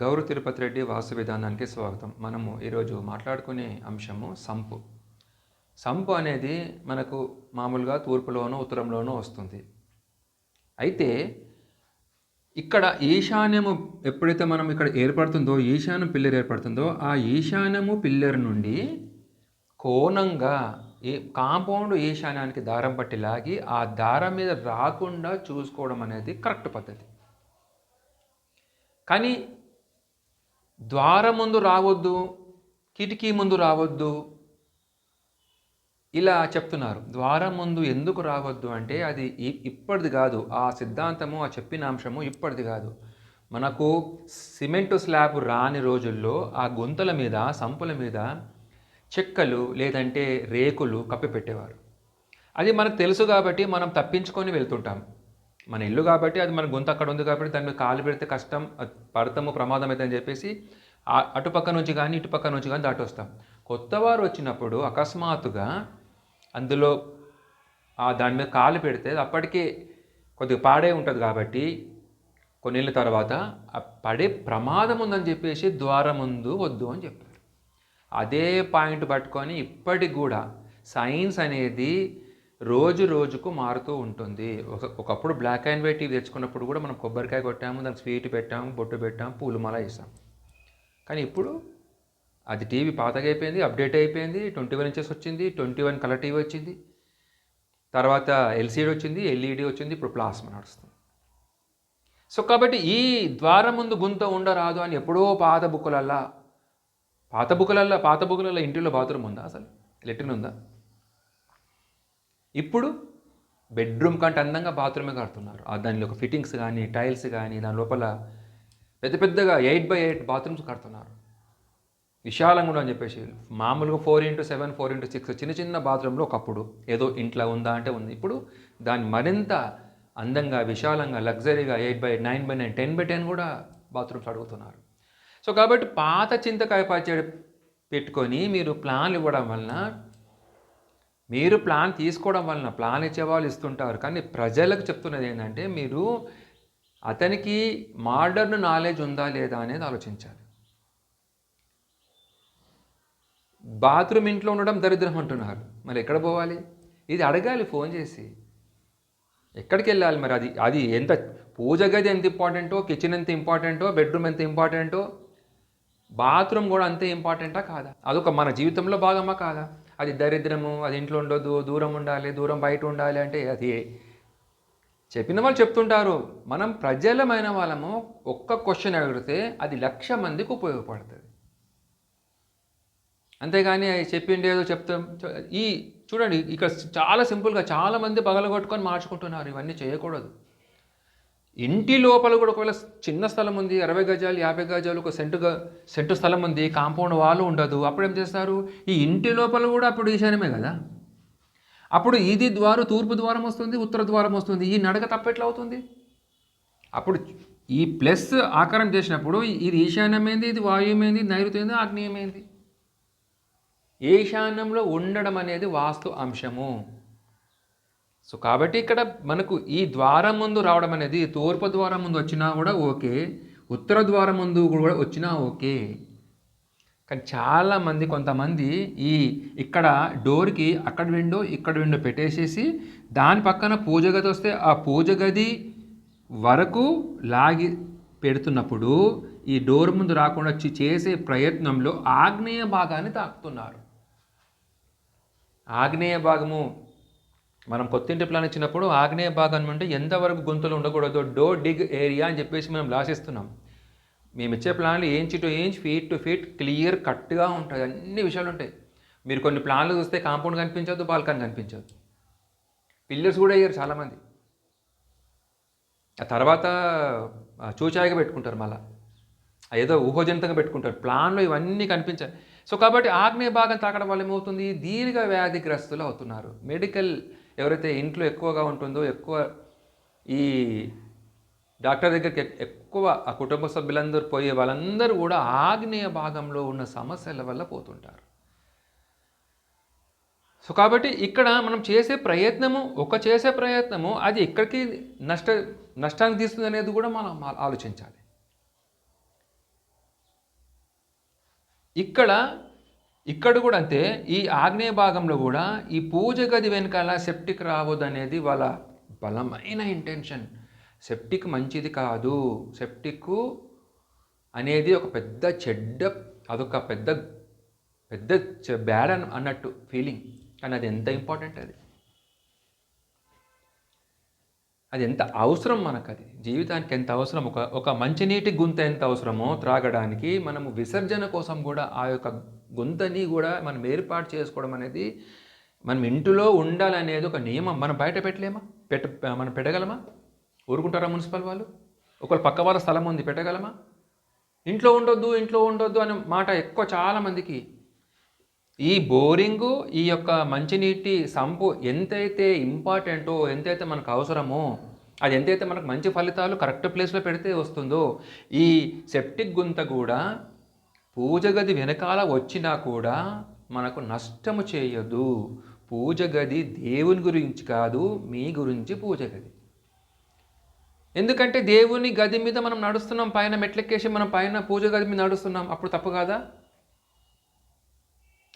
గౌరవ తిరుపతి రెడ్డి వాస్తు విధానానికి స్వాగతం. మనము ఈరోజు మాట్లాడుకునే అంశము సంపు. సంపు అనేది మనకు మామూలుగా తూర్పులోనూ ఉత్తరంలోనూ వస్తుంది. అయితే ఇక్కడ ఈశాన్యము ఎప్పుడైతే మనం ఇక్కడ ఏర్పడుతుందో ఈశాన్యం పిల్లర్ ఏర్పడుతుందో ఆ ఈశాన్యము పిల్లర్ నుండి కోణంగా ఈ కాంపౌండ్ ఈశాన్యానికి దారం పట్టి లాగి ఆ దారం మీద రాకుండా చూసుకోవడం అనేది కరెక్ట్ పద్ధతి. కానీ ద్వారం ముందు రావద్దు కిటికీ ముందు రావద్దు. ఇలా చెప్తున్నారు. ద్వారం ముందు ఎందుకు రావద్దు అంటే అది ఇప్పటిది కాదు. ఆ సిద్ధాంతము ఆ చెప్పిన అంశము ఇప్పటిది కాదు. మనకు సిమెంటు స్లాబ్ రాని రోజుల్లో ఆ గుంతల మీద సంపుల మీద చెక్కలు లేదంటే రేకులు కప్పి పెట్టేవారు అది మనకు తెలుసు కాబట్టి మనం తప్పించుకొని వెళ్తుంటాం. మన ఇల్లు కాబట్టి అది మన గొంతు అక్కడ ఉంది కాబట్టి దాని మీద కాలు పెడితే కష్టం పడతాము ప్రమాదం అయితే అని చెప్పేసి అటుపక్క నుంచి కానీ ఇటుపక్క నుంచి కానీ దాటొస్తాం కొత్త వారు వచ్చినప్పుడు అకస్మాత్తుగా అందులో ఆ దాని మీద కాలు పెడితే అప్పటికే కొద్దిగా పాడే ఉంటుంది కాబట్టి కొన్నేళ్ళ తర్వాత పడే ప్రమాదం ఉందని చెప్పేసి ద్వారం ముందు వద్దు అని చెప్పారు. అదే పాయింట్ పట్టుకొని ఇప్పటికి కూడా సైన్స్ అనేది రోజు రోజుకు మారుతూ ఉంటుంది. ఒక ఒకప్పుడు బ్లాక్ అండ్ వైట్ టీవీ తెచ్చుకున్నప్పుడు కూడా మనం కొబ్బరికాయ కొట్టాము దానికి స్వీట్ పెట్టాము బొట్టు పెట్టాము పూలమాల వేసాం కానీ ఇప్పుడు అది టీవీ పాతగా అయిపోయింది అప్డేట్ అయిపోయింది ట్వంటీ వన్ ఇంచెస్ వచ్చింది ట్వంటీ వన్ కలర్ టీవీ వచ్చింది. తర్వాత ఎల్సీడీ వచ్చింది ఎల్ఈడి వచ్చింది ఇప్పుడు ప్లాస్మా నడుస్తుంది. సో కాబట్టి ఈ ద్వారం ముందు గుంత ఉండరాదు అని ఎప్పుడో పాత బుక్కులల్లా పాత బుక్కులల్లా పాత బుక్కులల్లా ఇంటిలో బాత్రూమ్ ఉందా అసలు? లెట్రిన్ ఉందా? ఇప్పుడు బెడ్రూమ్ కంటే అందంగా బాత్రూమే కడుతున్నారు. ఆ దానిలో ఒక ఫిట్టింగ్స్ కానీ టైల్స్ కానీ దాని లోపల పెద్ద పెద్దగా ఎయిట్ బై ఎయిట్ బాత్రూమ్స్ కడుతున్నారు. విశాలంగా ఉండని చెప్పేసి మామూలుగా four into seven four into six చిన్న చిన్న బాత్రూంలో ఒకప్పుడు ఏదో ఇంట్లో ఉందా అంటే ఉంది. ఇప్పుడు దాన్ని మరింత అందంగా విశాలంగా లగ్జరీగా eight by nine by nine ten by ten కూడా బాత్రూమ్స్ అడుగుతున్నారు. సో కాబట్టి పాత చింతకాయ పచ్చడి పెట్టుకొని మీరు ప్లాన్లు ఇవ్వడం వలన మీరు ప్లాన్ తీసుకోవడం వలన ప్లాన్ ఇచ్చే వాళ్ళు ఇస్తుంటారు. కానీ ప్రజలకు చెప్తున్నది ఏంటంటే మీరు అతనికి మోడర్న్ నాలెడ్జ్ ఉందా లేదా అనేది ఆలోచించాలి. బాత్రూమ్ ఇంట్లో ఉండడం దరిద్రం అంటున్నారు. మరి ఎక్కడ పోవాలి? ఇది అడగాలి ఫోన్ చేసి. ఎక్కడికి వెళ్ళాలి మరి? అది అది ఎంత పూజ గది ఎంత ఇంపార్టెంటో కిచెన్ ఎంత ఇంపార్టెంటో బెడ్రూమ్ ఎంత ఇంపార్టెంటో బాత్రూమ్ కూడా అంతే ఇంపార్టెంటా కాదా? అదొక మన జీవితంలో భాగమా కాదా? అది దరిద్రము అది ఇంట్లో ఉండొద్దు దూరం ఉండాలి దూరం బయట ఉండాలి అంటే అది చెప్పిన వాళ్ళు చెప్తుంటారు మనం ప్రజలమైన వాళ్ళము ఒక్క క్వశ్చన్ అడిగితే అది లక్ష మందికి ఉపయోగపడుతుంది. అంతేగాని అది చెప్పిండి ఏదో చెప్తాం ఈ చూడండి ఇక్కడ చాలా సింపుల్గా చాలా మంది పగలగొట్టుకొని మార్చుకుంటున్నారు ఇవన్నీ చేయకూడదు. ఇంటి లోపల కూడా ఒకవేళ చిన్న స్థలం ఉంది అరవై గజాలు యాభై గజాలు ఒక సెంటు సెంటు స్థలం ఉంది కాంపౌండ్ వాల్ ఉండదు అప్పుడు ఏం చేస్తారు? ఈ ఇంటి లోపల కూడా అప్పుడు ఈశాన్యమే కదా? అప్పుడు ఇది ద్వారం తూర్పు ద్వారం వస్తుంది ఉత్తర ద్వారం వస్తుంది ఈ నడక తప్పెట్లా అవుతుంది? అప్పుడు ఈ ప్లస్ ఆకారం చేసినప్పుడు ఇది ఈశాన్యమైంది ఇది వాయుమైంది నైరుతమైంది ఆగ్నేయమైంది. ఈశాన్యంలో ఉండడం అనేది వాస్తు అంశము. సో కాబట్టి ఇక్కడ మనకు ఈ ద్వారం ముందు రావడం అనేది తూర్పు ద్వారం ముందు వచ్చినా కూడా ఓకే ఉత్తర ద్వారం ముందు కూడా వచ్చినా ఓకే. కానీ చాలామంది కొంతమంది ఈ ఇక్కడ డోర్కి అక్కడ విండో ఇక్కడ విండో పెట్టేసేసి దాని పక్కన పూజ గది వస్తే ఆ పూజ గది వరకు లాగి పెడుతున్నప్పుడు ఈ డోర్ ముందు రాకుండా వచ్చి చేసే ప్రయత్నంలో ఆగ్నేయ భాగాన్ని తాకుతున్నారు. ఆగ్నేయ భాగము మనం కొత్తింటి ప్లాన్ ఇచ్చినప్పుడు ఆగ్నేయ భాగం నుండి ఎంతవరకు గొంతులు ఉండకూడదు డో డిగ్ ఏరియా అని చెప్పేసి మనం రాసిస్తున్నాం. మేము ఇచ్చే ప్లాన్లు inch to inch feet to feet clear కట్గా ఉంటాయి. అన్ని విషయాలు ఉంటాయి. మీరు కొన్ని ప్లాన్లు చూస్తే కాంపౌండ్ కనిపించదు బాల్కనీ కనిపించదు. పిల్లర్స్ కూడా అయ్యారు చాలామంది. ఆ తర్వాత చూచాయిగా పెట్టుకుంటారు మళ్ళా. ఏదో ఊహజనితంగా పెట్టుకుంటారు. ప్లాన్లో ఇవన్నీ కనిపించాయి సో కాబట్టి ఆగ్నేయ భాగం తాకడం వల్ల ఏమవుతుంది? దీర్ఘ వ్యాధిగ్రస్తులు అవుతున్నారు. మెడికల్ ఎవరైతే ఇంట్లో ఎక్కువగా ఉంటుందో ఎక్కువ ఈ డాక్టర్ దగ్గరికి ఎక్కువ ఆ కుటుంబ సభ్యులందరూ పోయే వాళ్ళందరూ కూడా ఆగ్నేయ భాగంలో ఉన్న సమస్యల వల్ల పోతుంటారు. సో కాబట్టి ఇక్కడ మనం చేసే ప్రయత్నము ఒక చేసే ప్రయత్నము అది ఎక్కడికి నష్ట నష్టానికి తీస్తుంది అనేది కూడా మనం ఆలోచించాలి. ఇక్కడ ఇక్కడ కూడా అంతే ఈ ఆగ్నేయ భాగంలో కూడా ఈ పూజ గది వెనకాల సెప్టిక్ రావద్దు అనేది వాళ్ళ బలమైన ఇంటెన్షన్ సెప్టిక్ మంచిది కాదు. సెప్టిక్ అనేది ఒక పెద్ద చెడ్డ అదొక పెద్ద పెద్ద బ్యాడ్ అన్ అన్నట్టు ఫీలింగ్ కానీ అది ఎంత ఇంపార్టెంట్ అది? అది ఎంత అవసరం మనకు అది జీవితానికి ఎంత అవసరం? ఒక ఒక మంచినీటి గుంత ఎంత అవసరమో త్రాగడానికి మనము విసర్జన కోసం కూడా ఆ యొక్క గుంతని కూడా మనం ఏర్పాటు చేసుకోవడం అనేది మనం ఇంటిలో ఉండాలనేది ఒక నియమం. మనం బయట పెట్టలేమా? పెట్ట మనం పెట్టగలమా? ఊరుకుంటారా మున్సిపల్ వాళ్ళు? ఒకళ్ళు పక్క వాళ్ళ స్థలం ఉంది పెట్టగలమా? ఇంట్లో ఉండొద్దు ఇంట్లో ఉండొద్దు అనే మాట ఎక్కువ చాలామందికి ఈ బోరింగు ఈ యొక్క మంచినీటి సంపు ఎంతైతే ఇంపార్టెంటో ఎంతైతే మనకు అవసరమో అది ఎంతైతే మనకు మంచి ఫలితాలు కరెక్ట్ ప్లేస్లో పెడితే వస్తుందో ఈ సెప్టిక్ గుంత కూడా పూజ గది వెనకాల వచ్చినా కూడా మనకు నష్టము చేయదు. పూజ గది దేవుని గురించి కాదు మీ గురించి పూజ గది. ఎందుకంటే దేవుని గది మీద మనం నడుస్తున్నాం పైన మెట్లెక్కేసి మనం పైన పూజ గది మీద నడుస్తున్నాం అప్పుడు తప్పు కాదా?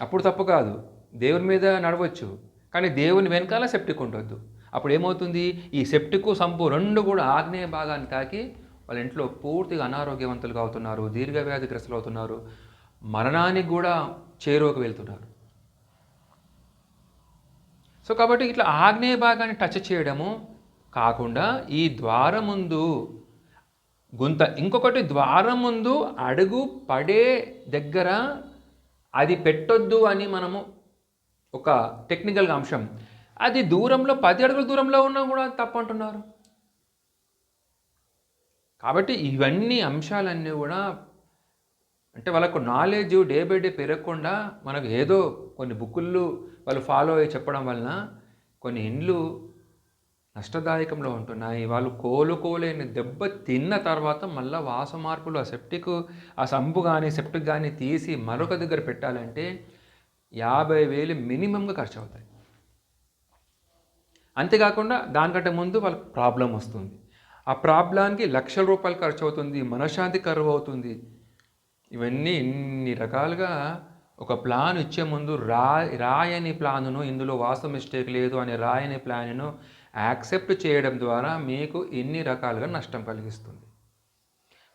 అప్పుడు తప్పు కాదు. దేవుని మీద నడవచ్చు. కానీ దేవుని వెనకాల సెప్టిక్ ఉండొద్దు. అప్పుడు ఏమవుతుంది? ఈ సెప్టిక్ సంపు రెండు కూడా ఆగ్నేయ భాగాన్ని తాకి వాళ్ళ ఇంట్లో పూర్తిగా అనారోగ్యవంతులుగా అవుతున్నారు దీర్ఘవ్యాధిగ్రస్తులు అవుతున్నారు మరణానికి కూడా చేరువకు వెళ్తున్నారు. సో కాబట్టి ఇట్లా ఆగ్నేయ భాగాన్ని టచ్ చేయడము కాకుండా ఈ ద్వారం ముందు గుంత ఇంకొకటి ద్వారం ముందు అడుగు పడే దగ్గర అది పెట్టొద్దు అని మనము ఒక టెక్నికల్గా అంశం. అది దూరంలో పది అడుగుల దూరంలో ఉన్నా కూడా తప్పంటున్నారు కాబట్టి ఇవన్నీ అంశాలన్నీ కూడా అంటే వాళ్ళకు నాలెడ్జ్ డే బై డే పెరగకుండా మనకు ఏదో కొన్ని బుక్కులు వాళ్ళు ఫాలో అయ్యి చెప్పడం వలన కొన్ని ఇండ్లు నష్టదాయకంలో ఉంటున్నాయి. వాళ్ళు కోలుకోలేని దెబ్బ తిన్న తర్వాత మళ్ళీ వాస మార్పులు ఆ సెప్టిక్ ఆ సంపు కానీ సెప్టిక్ కానీ తీసి మరొక దగ్గర పెట్టాలంటే యాభై వేలు మినిమంగా ఖర్చు అవుతాయి అంతేకాకుండా దానికంటే ముందు వాళ్ళకి ప్రాబ్లం వస్తుంది. ఆ ప్రాబ్లానికి లక్షల రూపాయలు ఖర్చు అవుతుంది మనశ్శాంతి కరువు అవుతుంది ఇవన్నీ ఇన్ని రకాలుగా ఒక ప్లాన్ ఇచ్చే ముందు రా రాయని ప్లానును ఇందులో వాస్తవ మిస్టేక్ లేదు అనే రాయని ప్లాన్ను యాక్సెప్ట్ చేయడం ద్వారా మీకు ఎన్ని రకాలుగా నష్టం కలిగిస్తుంది.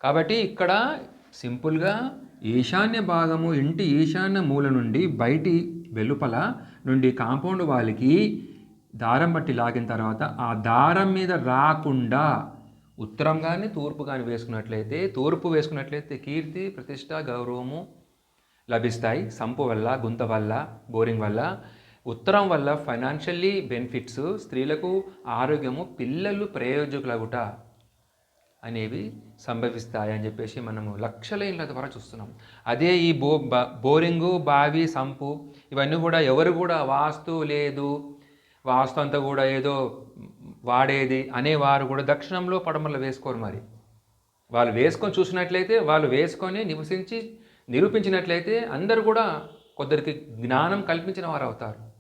కాబట్టి ఇక్కడ సింపుల్గా ఈశాన్య భాగము ఇంటి ఈశాన్య మూల నుండి బయటి వెలుపల నుండి కాంపౌండ్ వాళ్ళకి దారం బట్టి లాగిన తర్వాత ఆ దారం మీద రాకుండా ఉత్తరం కానీ తూర్పు కానీ వేసుకున్నట్లయితే తూర్పు వేసుకున్నట్లయితే కీర్తి ప్రతిష్ట గౌరవము లభిస్తాయి. సంపు వల్ల గుంత వల్ల బోరింగ్ వల్ల. ఉత్తరం వల్ల ఫైనాన్షియల్లీ బెనిఫిట్స్ స్త్రీలకు ఆరోగ్యము పిల్లలు ప్రయోజకులగుట అనేవి సంభవిస్తాయి అని చెప్పేసి మనము లక్షల ఇళ్ళ ద్వారా చూస్తున్నాం. అదే ఈ బో బ- బోరింగు బావి సంపు ఇవన్నీ కూడా ఎవరు కూడా వాస్తు లేదు. వాస్తు అంతా కూడా ఏదో వాడేది అనేవారు కూడా దక్షిణంలో పడమరలో వేసుకోరు మరి. వాళ్ళు వేసుకొని చూసినట్లయితే వాళ్ళు వేసుకొని నివసించి నిరూపించినట్లయితే అందరూ కూడా కొందరికి జ్ఞానం కల్పించిన వారు అవుతారు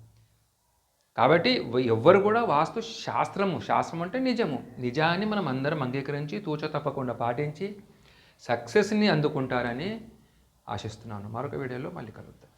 కాబట్టి ఎవ్వరు కూడా వాస్తు శాస్త్రము శాస్త్రం అంటే నిజము. నిజాన్ని మనం అందరం అంగీకరించి తూచ తప్పకుండా పాటించి సక్సెస్ని అందుకుంటారని ఆశిస్తున్నాను. మరొక వీడియోలో మళ్ళీ కలుద్దాం.